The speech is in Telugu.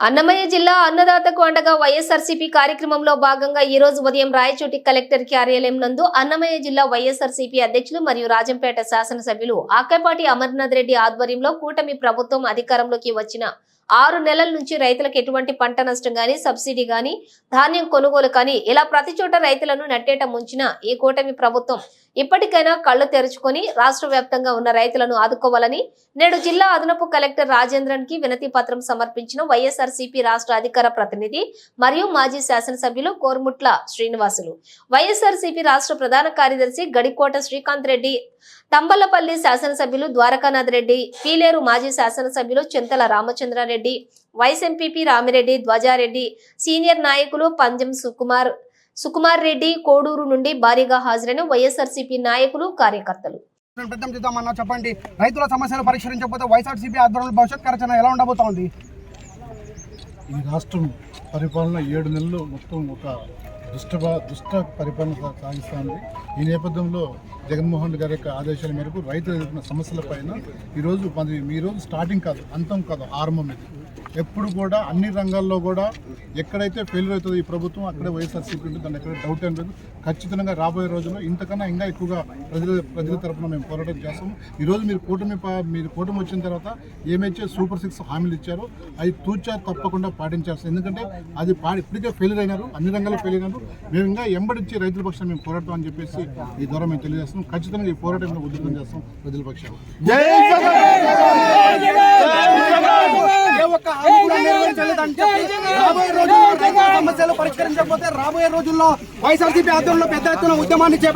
అన్నమయ్య జిల్లా అన్నదాతకు అండగా వైఎస్ఆర్సీపీ కార్యక్రమంలో భాగంగా ఈ రోజు ఉదయం రాయచోటి కలెక్టర్ కార్యాలయం నందు అన్నమయ్య జిల్లా వైఎస్ఆర్సీపీ అధ్యక్షులు మరియు రాజంపేట శాసనసభ్యులు ఆకేపాటి అమర్నాథ్ రెడ్డి ఆధ్వర్యంలో కూటమి ప్రభుత్వం అధికారంలోకి వచ్చిన ఆరు నెలల నుంచి రైతులకు ఎటువంటి పంట నష్టం గాని సబ్సిడీ గాని ధాన్యం కొనుగోలు కానీ ఇలా ప్రతి చోట రైతులను నట్టేట ముంచిన ఈ కూటమి ప్రభుత్వం ఇప్పటికైనా కళ్ళు తెరుచుకొని రాష్ట్ర వ్యాప్తంగా ఉన్న రైతులను ఆదుకోవాలని నేడు జిల్లా అదనపు కలెక్టర్ రాజేంద్రన్కి వినతి పత్రం సమర్పించిన వైఎస్ఆర్ రాష్ట్ర అధికార ప్రతినిధి మరియు మాజీ శాసనసభ్యులు కోర్ముట్ల శ్రీనివాసులు. వైఎస్ఆర్ రాష్ట్ర ప్రధాన కార్యదర్శి గడికోట శ్రీకాంత్ రెడ్డి తంబలపల్లి శాసనసభ్యులు ద్వారకానాథ్ రెడ్డి పీలేరు మాజీ శాసనసభ్యులు Chintala Ramachandra Reddy vice MPP Rami Reddy Dhwaja Reddy senior నాయకులు పంజం సుకుమార్ సుకుమార్ రెడ్డి కోడూరు నుండి భారీగా హాజరైన వైఎస్ఆర్సీపీ నాయకులు కార్యకర్తలు. చేద్దామన్నా చెప్పండి. రైతుల సమస్యలు పరిష్కరించకపోతే వైఎస్ఆర్సీపీ ఆధ్వర్యంలో భవిష్యత్ కార్యాచరణ ఎలా ఉండబోతోంది? ఈ రాష్ట్రం పరిపాలన ఏడు నెలలు మొత్తం ఒక దుష్ట దుష్ట పరిపాలన సాగిస్తోంది. ఈ నేపథ్యంలో జగన్మోహన్ రెడ్డి గారి యొక్క ఆదేశాల మేరకు రైతులు ఎదుర్కొన్న సమస్యలపైన ఈరోజు మరి మీ రోజు స్టార్టింగ్ కాదు అంతం కాదు ఆరంభం ఇది ఎప్పుడు కూడా అన్ని రంగాల్లో కూడా ఎక్కడైతే ఫెయిల్యూర్ అవుతుందో ఈ ప్రభుత్వం అక్కడే వైఎస్ఆర్సీపీ ఉంటుంది. దాన్ని ఎక్కడ డౌట్ ఏం లేదు. ఖచ్చితంగా రాబోయే రోజుల్లో ఇంతకన్నా ఇంకా ఎక్కువగా ప్రజల ప్రజల తరఫున మేము పోరాటం చేస్తాం ఈరోజు మీరు కూటమి పా- మీరు కూటమి వచ్చిన తర్వాత ఏమైతే సూపర్ సిక్స్ హామీలు ఇచ్చారో అది తూచా తప్పకుండా పాటించాల్సింది ఎందుకంటే అది పాడి ఇప్పటికే ఫెయిల్ అయినారు. అన్ని రంగాల్లో ఫెయిల్ అయినారు. మేము ఇంకా ఎంబడించి రైతుల పక్షాన్ని మేము పోరాడతాం అని చెప్పేసి ఈ ద్వారా మేము తెలియజేస్తున్నాం. ఖచ్చితంగా ఈ పోరాటంలో ఉధృతం చేస్తాం ప్రజల పక్షాలు కూడా నెరవేర్చలేదని చెప్పి రాబోయే రోజుల్లో రైతుల సమస్యలు పరిష్కరించకపోతే రాబోయే రోజుల్లో వైఎస్ఆర్సీపీ ఆధ్వర్యంలో పెద్ద ఎత్తున ఉద్యమాన్ని చేపట్టారు